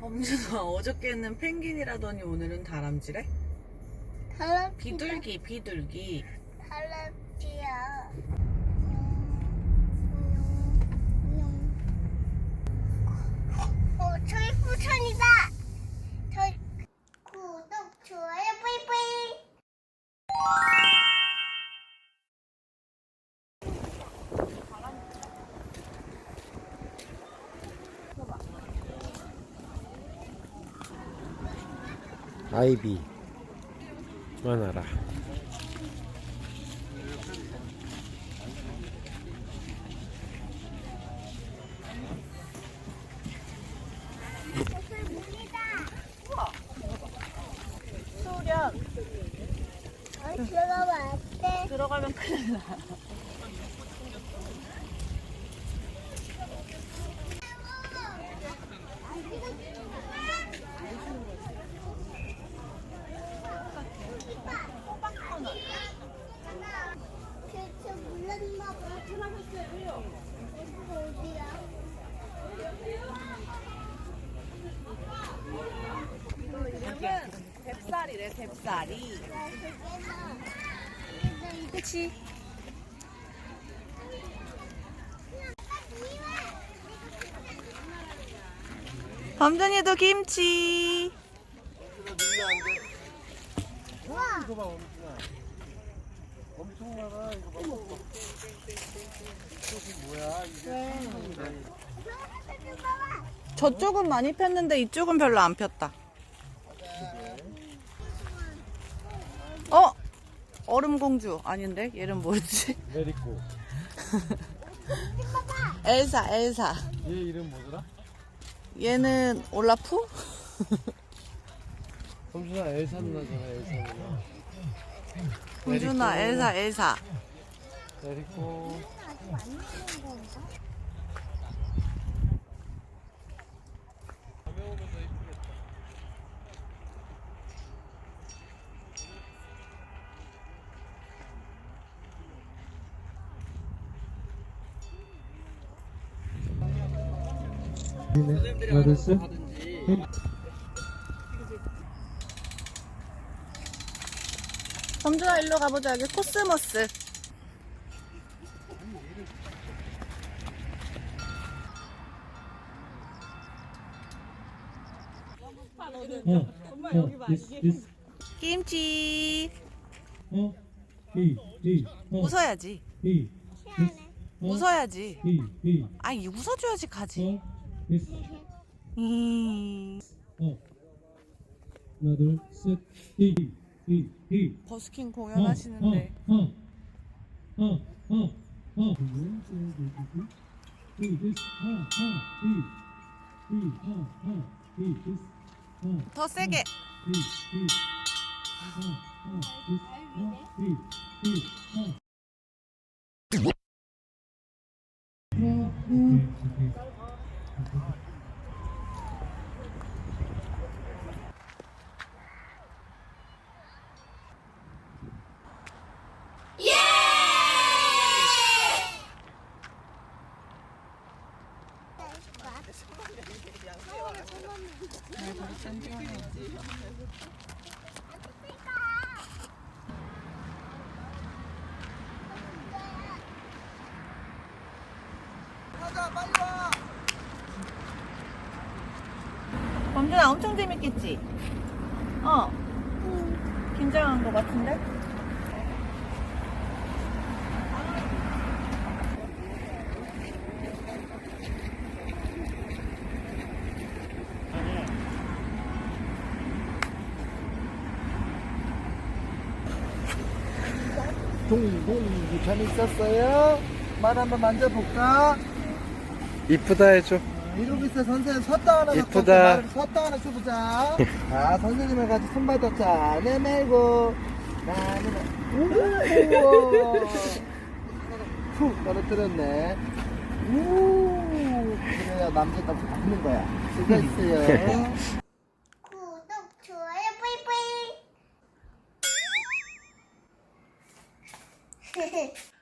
범준아 어저께는 펭귄이라더니 오늘은 다람쥐래? 다람쥐. 비둘기 비둘기 다람쥐야. 아이비. 많아라. 들어가면 큰일 나 그저 물렀나 봐. 여기가 어디야? 이름은 뎁살이래 뎁살이. 그치? 범준이도 김치. 엄청 많아 이거 봐 저쪽은 많이 폈는데 이쪽은 별로 안 폈다 어? 얼음공주 아닌데? 얘는 뭐였지? 메리코 엘사 엘사 얘 이름 뭐더라? 얘는 올라프? 범준아 엘사 누나잖아 엘사 누나 공주나 엘사 엘사 메리코 받았어? 범준아 일로 가보자 여기 코스모스 어, 어, this, this, 김치. 어, 이, 이, 어, 웃어야지. 이, this, 어, 웃어야지. 이, 이, 아니 웃어줘야지 가지. 어, this, 음, 어, 하나, 둘, 셋, 이, 이, 이, 버스킹 어, 공연하시는데. 어, 어, 어, 어, 어, 이, this, 어, 어, 이, 이, 어, 어, 이, this, 어, 더 세게 이, 이, 어, 어, this, 어, 이, 이, 어. 어, 어. 범준아 엄청 재밌겠지? 어 긴장한 것 같은데? 동동 재밌었어요? 말 한번 만져볼까? 이쁘다 해줘. 이러고 있어 선생님 섰다 하나 이쁘다. 섰다 하나 줘보자. 아 선생님을 같이 손 받았자. 내밀고. 나는 우와 푹 떨어뜨렸네. 우 그래야 남자가 잡는 거야. 수고했어요 뿌이뿌이.